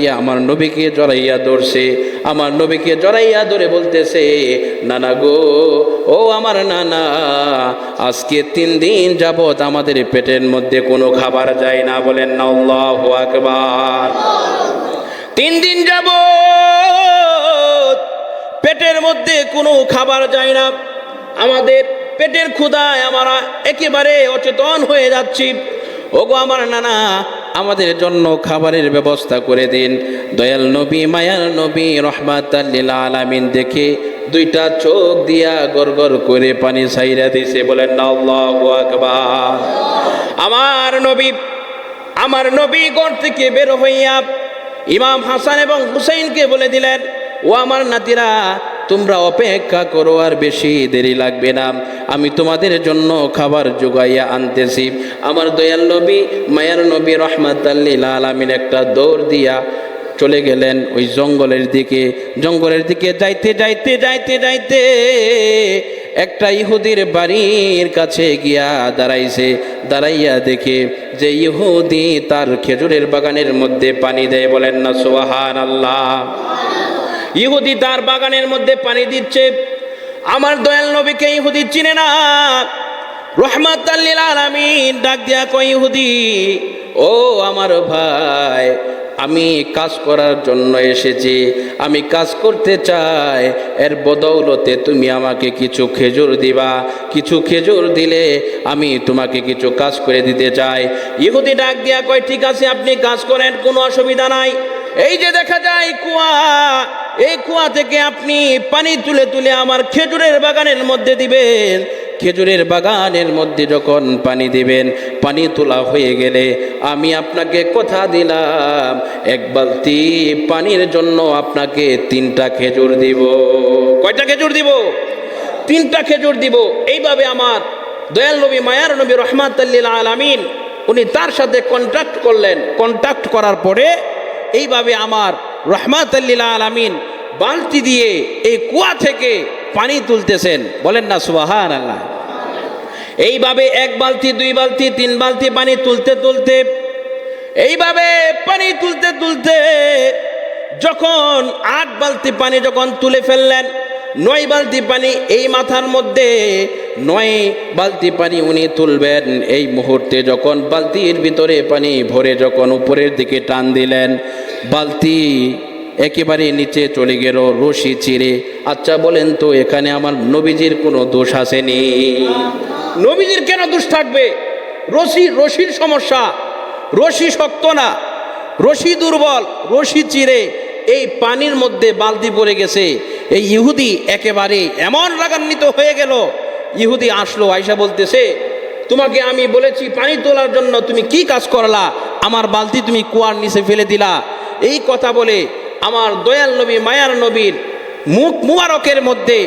ইয়া আমার নবীকে জড়াইয়া ধরছে, আমার নবীকে জড়াইয়া ধরে বলতেছে, নানা গো, ও আমার নানা, আজকে তিন দিন যাবত আমাদের পেটের মধ্যে কোনো খাবার যায় না। বলেন না আল্লাহু আকবার। তিন দিন যাব পেটের মধ্যে কোনো খাবার যায় না। আমাদের পেটের ক্ষুধায় আমরা একেবারে অচেতন হয়ে যাচ্ছি। ওগো আমার নানা আমাদের জন্য খাবারের ব্যবস্থা করে দিন। দয়াল নবী, মায়ার নবী রহমাত আলামিন দেখে দুইটা চোখ দিয়া গড় করে পানি ছাইরা দিছে, বলেন আমার নবী আমার নবী গড় থেকে বের হইয়া ইমাম হাসান এবং হুসাইনকে বলে দিলেন, ও আমার নাতিরা তোমরা অপেক্ষা করো আর বেশি দেরি লাগবে না। আমি তোমাদের জন্য খাবার জোগাইয়া আনতেছি। আমার দয়াল নবী, মায়ার নবী রহমাতাল্লিল আলামিন একটা দৌড় দিয়া চলে গেলেন ওই জঙ্গলের দিকে। জঙ্গলের দিকে যাইতে যাইতে যাইতে যাইতে একটা ইহুদির বাড়ির কাছে গিয়া দাঁড়াইছে। দাঁড়াইয়া দেখে যে ইহুদি তার খেজুরের বাগানের মধ্যে পানি দেয় বলেন না সোহান আল্লাহ ইহুদি তার বাগানের মধ্যে পানি দিচ্ছে। আমার দয়াল নবীকে ইহুদি চিনে না। রহমাত আলামিন ডাক দিয়া কই ইহুদি, ও আমার ভাই, আমি কাজ করার জন্য এসেছি। আমি কাজ করতে চাই। এর বদৌলতে তুমি আমাকে কিছু খেজুর দিবা। কিছু খেজুর দিলে আমি তোমাকে কিছু কাজ করে দিতে চাই। ইহুদি ডাক দিয়া কয়, ঠিক আছে, আপনি কাজ করেন, কোনো অসুবিধা নাই। এই যে দেখা যায় কুয়া, এই কুয়া থেকে আপনি পানি তুলে তুলে আমার খেজুরের বাগানের মধ্যে দিবেন। খেজুরের বাগানের মধ্যে যখন পানি দিবেন, পানি তোলা হয়ে গেলে আমি আপনাকে কথা দিলাম, এক বালতি পানির জন্য আপনাকে তিনটা খেজুর দিব। কয়টা খেজুর দিব? তিনটা খেজুর দিব। এইভাবে আমার দয়াল নবী, মায়ার নবী রহমাতাল্লিল আলামিন, উনি তার সাথে কন্ট্যাক্ট করলেন। কন্ট্যাক্ট করার পরে এইভাবে আমার রহমাতাল্লিল আলামিন বালতি দিয়ে এই কুয়া থেকে পানি তুলতেছেন। বলেন না সুবাহান আল্লাহ এইভাবে এক বালতি, দুই বালতি, তিন বালতি পানি তুলতে তুলতে, এইভাবে পানি তুলতে তুলতে যখন আট বালতি পানি যখন তুলে ফেললেন নয় বালতি পানি এই মাথার মধ্যে, নয় বালতি পানি উনি তুলবেন। এই মুহূর্তে যখন বালতির ভিতরে পানি ভরে যখন উপরের দিকে টান দিলেন, বালতি একেবারে নিচে চলে গেল, রশি চিরে আচ্ছা বলেন তো, এখানে আমার নবীজির কোনো দোষ আসেনি? নবীজির কেন দোষ থাকবে? রশি, রশির সমস্যা। রশি শক্ত না। রশি দুর্বল, রশি চিরে এই পানির মধ্যে বালতি পড়ে গেছে। এই ইহুদি একেবারে এমন রাগান্বিত হয়ে গেল। ইহুদি আসলো, আয়সা বলতেছে, তোমাকে আমি বলেছি পানি তোলার জন্য তুমি কি কাজ করলা? আমার বালতি তুমি কুয়ার নিচে ফেলে দিলা। এই কথা বলে আমার দয়াল নবী, মায়ার নবীর মুখ মুবারকের মধ্যে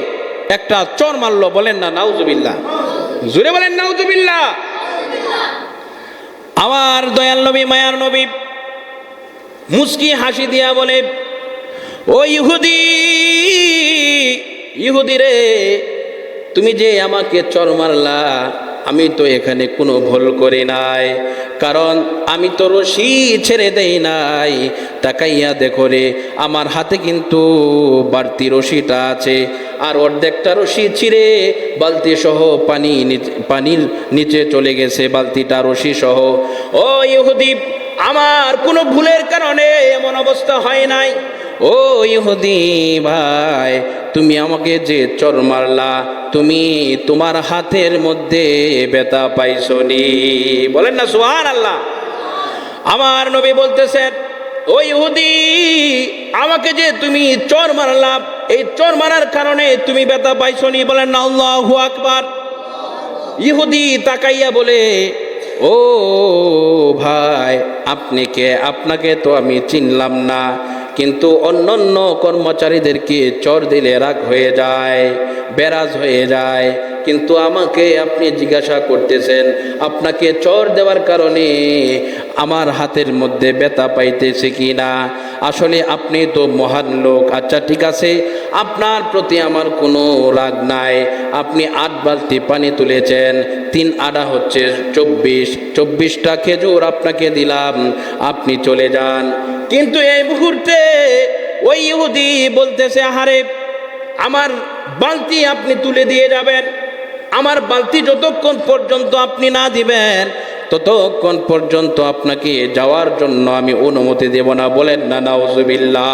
একটা চর মারলো। বলেন না, নাউজুবিল্লাহ। জুড়ে বলেন, নাউজুবিল্লাহ। আমার দয়াল নবী, মায়ার নবী মুস্কি হাসি দিয়া বলে, ও ইহুদি ইহুদি রে তুমি যে আমাকে চর মারলা, আমি তো এখানে কোনো ভুল করি নাই। কারণ আমি তো রশি ছেড়ে দেই নাই। তাকাইয়া দেখো রে, আমার হাতে কিন্তু বাড়তি রশিটা আছে। আর অর্ধেকটা রশি ছিঁড়ে বালতি সহ পানি পানির নিচে চলে গেছে বালতিটা রশি সহ ও ইহুদি, আমার কোনো ভুলের কারণে এমন অবস্থা হয় নাই। ও ইহুদি ভাই, তুমি আমাকে যে চর মারলা, তুমি তোমার হাতের মধ্যে বেতা পাইছনি বলেন না সুহান আল্লাহ আমার নবী বলতেছেন, ও ইহুদি, আমাকে যে তুমি চর মারলা, এই চর মারার কারণে তুমি বেতা পাইছনি বলেন না, আল্লাহু আকবার। ইহুদি তাকাইয়া বলে, ও ভাই, আপনি কে? আপনাকে তো আমি চিনলাম না। কিন্তু অন্য অন্য কর্মচারীদেরকে চর দিলে রাগ হয়ে যায় বেরাজ হয়ে যায়। কিন্তু আমাকে আপনি জিজ্ঞাসা করতেছেন, আপনাকে চর দেওয়ার কারণে আমার হাতের মধ্যে ব্যথা পাইতেছে কি না আসলে আপনি তো মহান লোক। আচ্ছা ঠিক আছে। আপনার প্রতি আমার কোনো রাগ নাই। আপনি আট বালতি পানি তুলেছেন, তিন আডা হচ্ছে চব্বিশ। চব্বিশটা খেজুর আপনাকে দিলাম, আপনি চলে যান। কিন্তু এই মুহূর্তে ওই ইহুদি বলতেছে, আহারে, আমার বালতি আপনি তুলে দিয়ে যাবেন। আমার বালতি যতক্ষণ পর্যন্ত আপনি না দিবেন, ততক্ষণ পর্যন্ত আপনাকে যাওয়ার জন্য আমি অনুমতি দেব না। বলেন না, নাউজুবিল্লাহ।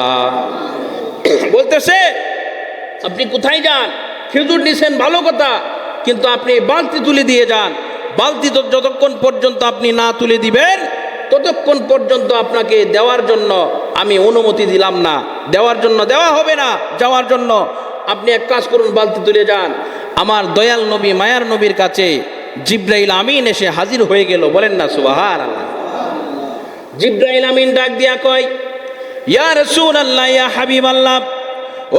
বলতেছে, আপনি কোথায় যান? খেজুর নিছেন, ভালো কথা, কিন্তু আপনি বালতি তুলে দিয়ে যান। বালতি যতক্ষণ পর্যন্ত আপনি না তুলে দিবেন, ততক্ষণ পর্যন্ত আপনাকে দেওয়ার জন্য আমি অনুমতি দিলাম না। দেওয়ার জন্য দেওয়া হবে না, যাওয়ার জন্য। আপনি এক কাজ করুন, বালতি তুলে যান। আমার দয়াল নবী, মায়ার নবীর কাছে জিব্রাইল আমিন এসে হাজির হয়ে গেল। বলেন না সুবাহার আল্লাহ জিব্রাইল আমিন ডাক দিয়া কয়, ইয়া রসুল আল্লাহ হাবিব আল্লাহ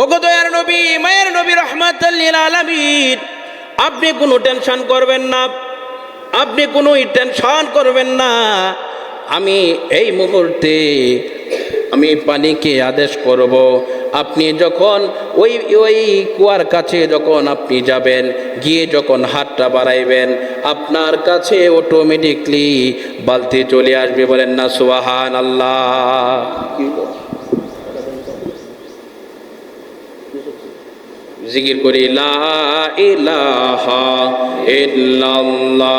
ওগো দয়ার নবী, মায়ের নবী আপনি কোনো টেনশন করবেন না, আপনি কোনো টেনশন করবেন না। আমি এই মুহূর্তে আমি পানিকে আদেশ করব আপনি যখন ওই ওই কুয়ার কাছে যখন আপনি যাবেন, গিয়ে যখন হাতটা বাড়াইবেন, আপনার কাছে অটোমেটিকলি বালতি চলে আসবে, বলেন না সুবাহান আল্লাহ জিকির করি, লা লা লা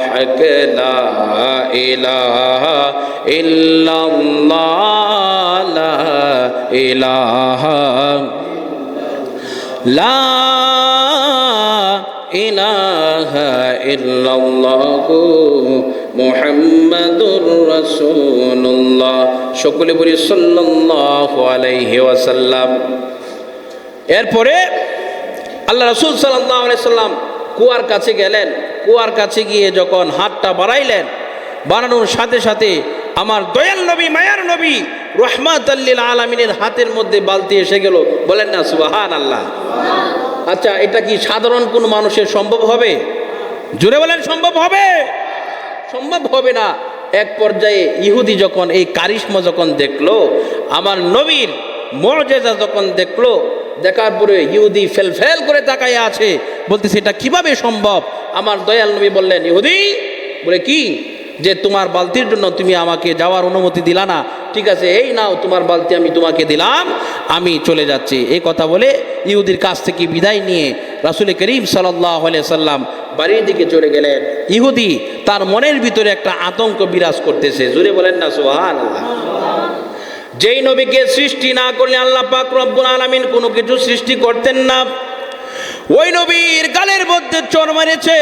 রাসূলুল্লাহ সকলে বলি সাল্লাল্লাহু ওয়াসাল্লাম এরপরে আল্লাহ রসুল সাল্লাম কুয়ার কাছে গেলেন কুয়ার কাছে গিয়ে যখন হাতটা বাড়াইলেন বাড়ানোর সাথে সাথে আমার দয়াল নবী, মায়ার নবী রহমাত আলমিনের হাতের মধ্যে বালতি এসে গেল। বলেন না সুবাহান আল্লাহ আচ্ছা এটা কি সাধারণ কোন মানুষের সম্ভব হবে? জুড়ে বলেন, সম্ভব হবে? সম্ভব হবে না। এক পর্যায়ে ইহুদি যখন এই কারিশ্মা যখন দেখল, আমার নবীর মর্যাদা যখন দেখল দেখার পরে ইহুদি ফেল ফেল করে তাকায় আছে। বলতেছে, এটা কীভাবে সম্ভব? আমার দয়াল নবী বললেন, ইহুদি, বলে কি? যে তোমার বালতির জন্য তুমি আমাকে যাওয়ার অনুমতি দিলা না। ঠিক আছে, এই নাও তোমার বালতি আমি তোমাকে দিলাম, আমি চলে যাচ্ছি। এই কথা বলে ইহুদির কাছ থেকে বিদায় নিয়ে রাসুল করিম সাল্লাহ সাল্লাম বাড়ির দিকে চলে গেলেন। ইহুদি তার মনের ভিতরে একটা আতঙ্ক বিরাজ করতেছে। জুড়ে বলেন না সোহান আল্লাহ যেই নবীকে সৃষ্টি না করলে আল্লাহ পাক রব্বুল আলামিন কোনো কিছু সৃষ্টি করতেন না। ওই নবীর গালের মধ্যে চর মেরেছে।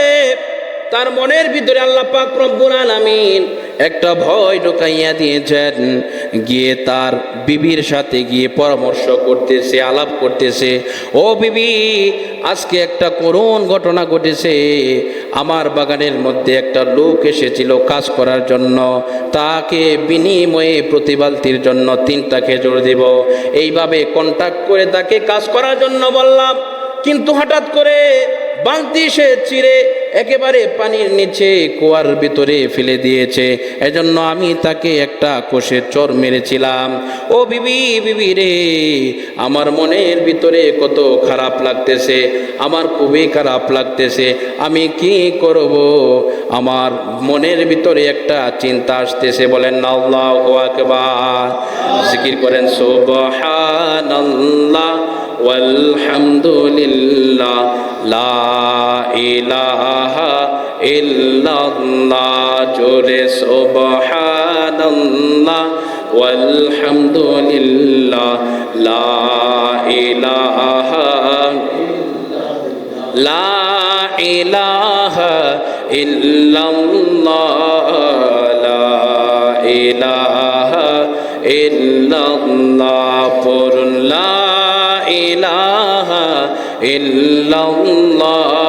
তার মনের ভিতরে আল্লাহ পাক রব্বুল আলামিন একটা ভয় ঢোকাইয়া দিয়েছেন। গিয়ে তার বিবির সাথে গিয়ে পরামর্শ করতেছে, আলাপ করতেছে, ও বিবি, আজকে একটা করুণ ঘটনা ঘটেছে। আমার বাগানের মধ্যে একটা লোক এসেছিল কাজ করার জন্য। তাকে বিনিময়ে প্রতিবালতির জন্য তিনটা খেজুর দিব। এইভাবে কন্ট্যাক্ট করে তাকে কাজ করার জন্য বললাম। কিন্তু হঠাৎ করে বালতি সে চিরে একেবারে পানির নিচে কুয়ার ভিতরে ফেলে দিয়েছে এজন্য আমি তাকে একটা কোষের চর মেরেছিলাম ও বিবি বিবি রে আমার মনের ভিতরে কত খারাপ লাগতেছে আমার খুবই খারাপ লাগতেছে আমি কি করব আমার মনের ভিতরে একটা চিন্তা আসতেছে বলেন আল্লাহু আকবার জিকির করেন সুবহানাল্লাহ والحمد لله لا إله ইলাহা ইল্লাল্লাহ, জোরে সুবহানাল্লাহ, ওয়ালহামদুলিল্লাহ, লা ইলাহা লা ইলাহা ইল্লাল্লাহ, লা ইলাহা ইল্লাল্লাহ, পড়ুন লা ইলাহা ইল্লাল্লাহ।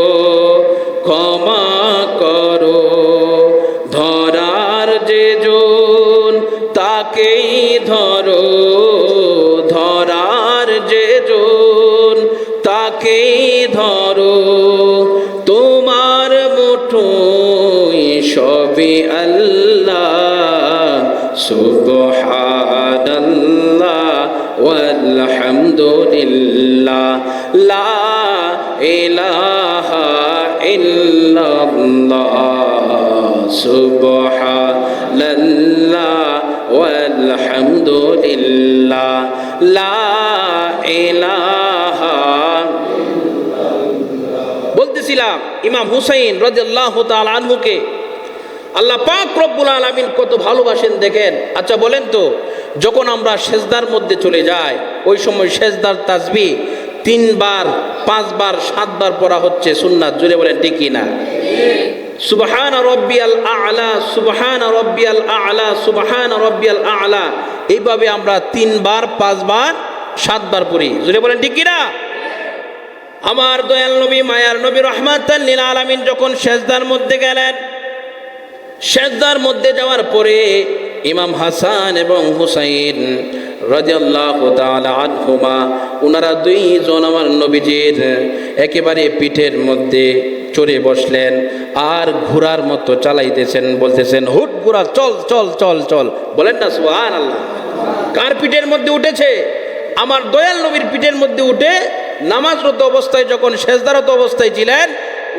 walhamdulillah লা ইলাহা বলতেছিলাম, ইমাম হুসাইন রাদিয়াল্লাহু তাআলা আনহুকে, আল্লাহ পাক রব্বুল আলামিন কত ভালোবাসেন দেখেন। আচ্ছা বলেন তো, যখন আমরা সেজদার মধ্যে চলে যাই, ওই সময় সেজদার তাসবি তিনবার, পাঁচবার, সাতবার পড়া হচ্ছে সুন্নাত জুড়ে বলেন ঠিক না সুবহান রব্বিয়াল আলা, সুবাহান রব্বিয়াল আলা, সুবাহান রব্বিয়াল আলা। এইভাবে আমরা তিনবার, পাঁচবার, সাতবার পড়ি। জুড়ে বলেন, ঠিক কিনা? আমার দয়াল নবী, মায়ার নবী, রহমাতাল নীল আলামিন যখন সেজদার মধ্যে গেলেন, সেজদার মধ্যে যাওয়ার পরে ইমাম হাসান এবং হুসাইন আনহুমা ওনারা দুইজন আমার নবীজির একেবারে পিঠের মধ্যে চড়ে বসলেন আর ঘোড়ার মতো চালাইতেছেন, বলতেছেন, হুট ঘোড়া, চল চল চল চল। বলেন না সুহান আল্লাহ কার পিঠের মধ্যে উঠেছে? আমার দয়াল নবীর পিঠের মধ্যে উঠে নামাজরত অবস্থায় যখন সেজদারত অবস্থায় ছিলেন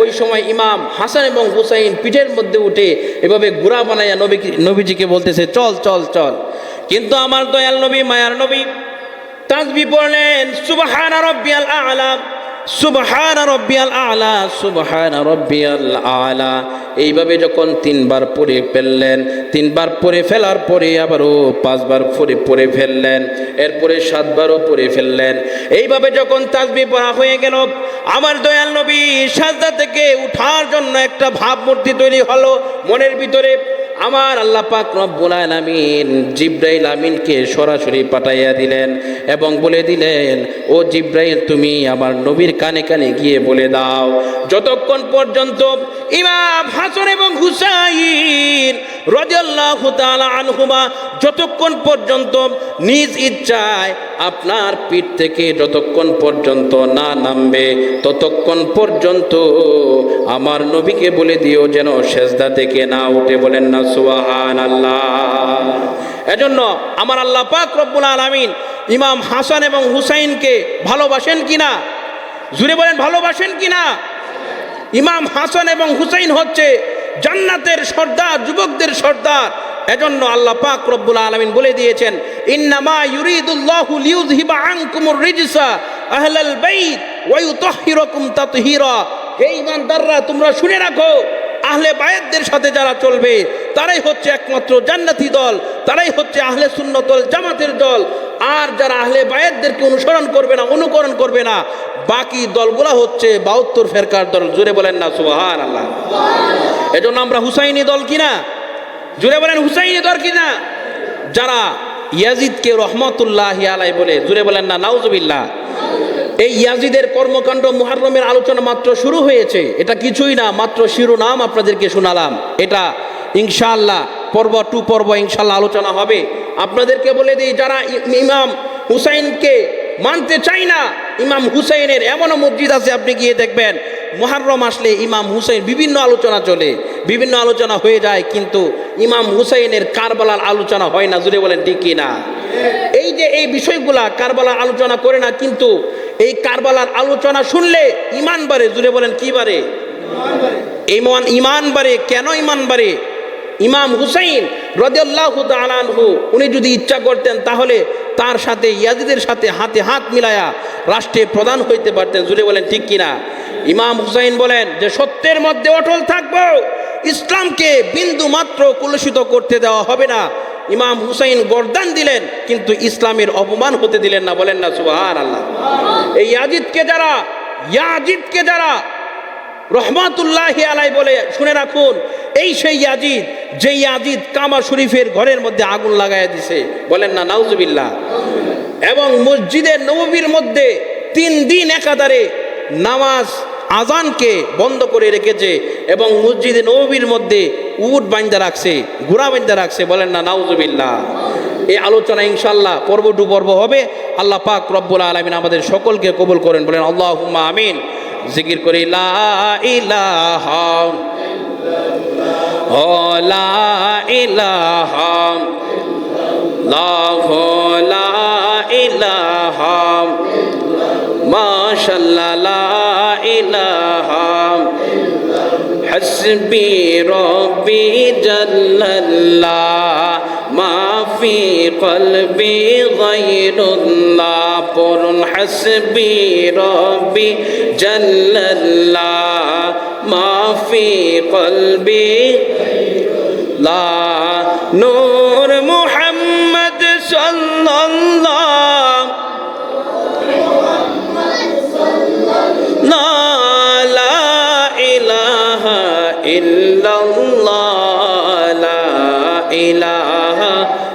ওই সময় ইমাম হাসান এবং হুসাইন পিঠের মধ্যে উঠে এভাবে ঘোড়া বানাইয়া নবী নবীজিকে বলতেছে, চল চল চল। কিন্তু আমার দয়াল নবী, মায়ার নবী, তাজবি পড়লেন, সুবহান রব্বিয়াল আলা, সুবহান রব্বিয়াল আলা, সুবহান রব্বিয়াল আলা। এইভাবে যখন তিনবার পড়ে ফেললেন, তিনবার পড়ে ফেলার পরে আবারও পাঁচবার পরে পড়ে ফেললেন, এরপরে সাতবারও পড়ে ফেললেন। এইভাবে যখন তাজবি পড়া হয়ে গেল, আমার দয়াল নবী থেকে উঠার জন্য একটা ভাবমূর্তি তৈরি হলো মনের ভিতরে আমার আল্লাহ পাক রব্বুল আলামিন জিব্রাইল আমিনকে সরাসরি পাঠাইয়া দিলেন এবং বলে দিলেন, ও জিব্রাইল, তুমি আমার নবীর কানে কানে গিয়ে বলে দাও, যতক্ষণ পর্যন্ত ইমাম হাসান এবং হুসাইন রাদিয়াল্লাহু তাআলা আনহুমা যতক্ষণ পর্যন্ত নিজ ইচ্ছায় আপনার পিঠ থেকে যতক্ষণ পর্যন্ত না নামবে, ততক্ষণ পর্যন্ত আমার নবীকে বলে দিও যেন সেজদা থেকে না উঠে বলেন না আল্লাহ এজন্য আমার আল্লাহ পাক রব্বুল আলামিন ইমাম হাসান এবং হুসাইনকে ভালোবাসেন কিনা? জুড়ে বলেন, ভালোবাসেন কিনা? ইমাম হাসান এবং হুসাইন হচ্ছে জান্নাতের সর্দার, যুবকদের সর্দার। এজন্য আল্লাহ পাক রব্বুল আলামিন বলে দিয়েছেন, ইন্নামা রিজসা হে তোমরা শুনে রাখো আহলে বায়াতদের সাথে যারা চলবে, তারাই হচ্ছে একমাত্র জান্নাতি দল, তারাই হচ্ছে আহলে সুন্নতল জামাতের দল। আর যারা আহলে বায়াতদেরকে অনুসরণ করবে না, অনুকরণ করবে না, বাকি দলগুলা হচ্ছে বাহাত্তর ফেরকার দল। জুড়ে বলেন না সুবাহান আল্লাহ এজন্য আমরা হুসাইনি দল কিনা? জুড়ে বলেন, হুসাইনি দল কিনা? যারা ইয়াজিদকে রহমতুল্লাহ আলাই বলে জুড়ে বলেন না, নাউজুবিল্লাহ। এই ইয়াজিদের কর্মকাণ্ড মুহাররমের আলোচনা মাত্র শুরু হয়েছে। এটা কিছুই না, মাত্র শিরোনাম আপনাদেরকে শোনালাম। এটা ইনশাআল্লাহ পর্ব টু পর্ব ইনশাল্লাহ আলোচনা হবে। আপনাদেরকে বলে দিই, যারা ইমাম হুসাইনকে মানতে চাই না, ইমাম হুসাইনের এমনও মসজিদ আছে, আপনি গিয়ে দেখবেন, মুহাররম আসলে ইমাম হুসাইন বিভিন্ন আলোচনা চলে, বিভিন্ন আলোচনা হয়ে যায়, কিন্তু ইমাম হুসাইনের কারবালার আলোচনা হয় না জুড়ে বলেন ঠিক না এই যে এই বিষয়গুলা কারবালার আলোচনা করে না, কিন্তু এই কারবালার আলোচনা শুনলে ইমান বাড়ে, জুড়ে বলেন, কি বাড়ে? ইমান ইমান বাড়ে, কেন ইমান বাড়ে? ইমাম হুসাইন রদিয়াল্লাহু তাআলাহু উনি যদি ইচ্ছা করতেন, তাহলে তার সাথে, ইয়াজিদের সাথে হাতে হাত মিলায়া রাষ্ট্রে প্রধান হইতে পারতেন, জুড়ে বলেন, ঠিক কিনা? ইমাম হুসাইন বলেন যে, সত্যের মধ্যে অটল থাকব, ইসলামকে বিন্দু মাত্র কলুষিত করতে দেওয়া হবে না। ইমাম হুসাইন গর্দান দিলেন, কিন্তু ইসলামের অপমান হতে দিলেন না। বলেন না সুবাহান আল্লাহ এই ইয়াজিদকে যারা ইয়াজিদকে যারা রহমাতুল্লাহ আলাই বলে শুনে রাখুন, এই সেই ইয়াজিদ, যে ইয়াজিদ কামা শরীফের ঘরের মধ্যে আগুন লাগাই দিছে। বলেন না, নাউজুবিল্লাহ। এবং মসজিদের নববীর মধ্যে তিন দিন একাধারে নামাজ আজানকে বন্ধ করে রেখেছে এবং মসজিদে নববীর মধ্যে উট বাইন্দা রাখছে, ঘোড়া বাইন্দা রাখছে, বলেন না, নাউজুবিল্লাহ। এই আলোচনা ইনশাল্লাহ পর্ব টু পর্ব হবে। আল্লাহ পাক রব্বুল আলমিন আমাদের সকলকে কবুল করেন, বলেন আল্লাহ আমিন। জিকির করি ইলাহা মাশাল্লাহ إله حسبي ربي جل الله ما في قلبي غير الله قر حسبي ربي جل الله ما في قلبي لا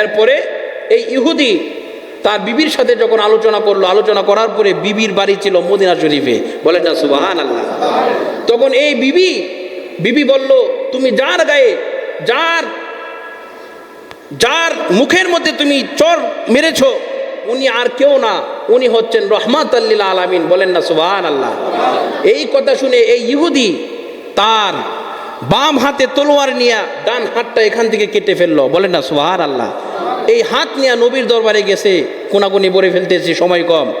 এরপরে এই ইহুদি তার বিবির সাথে যখন আলোচনা করল, আলোচনা করার পরে বিবির বাড়ি ছিল মদিনা শরীফে। বলেন না সুবাহান আল্লাহ তখন এই বিবি বিবি বলল, তুমি যার গায়ে, যার যার মুখের মধ্যে তুমি চর মেরেছ, উনি আর কেউ না, উনি হচ্ছেন রহমাত আল্লিল আলামিন। বলেন না সুবাহান আল্লাহ এই কথা শুনে এই ইহুদি তার বাম হাতে তলোয়ার নিয়ে ডান হাতটা এখান থেকে কেটে ফেলল। বলেন না সোহার আল্লাহ এই হাত নিয়ে নবীর দরবারে গেছে কোনাকুনি বলে ফেলতেছি, সময় কম।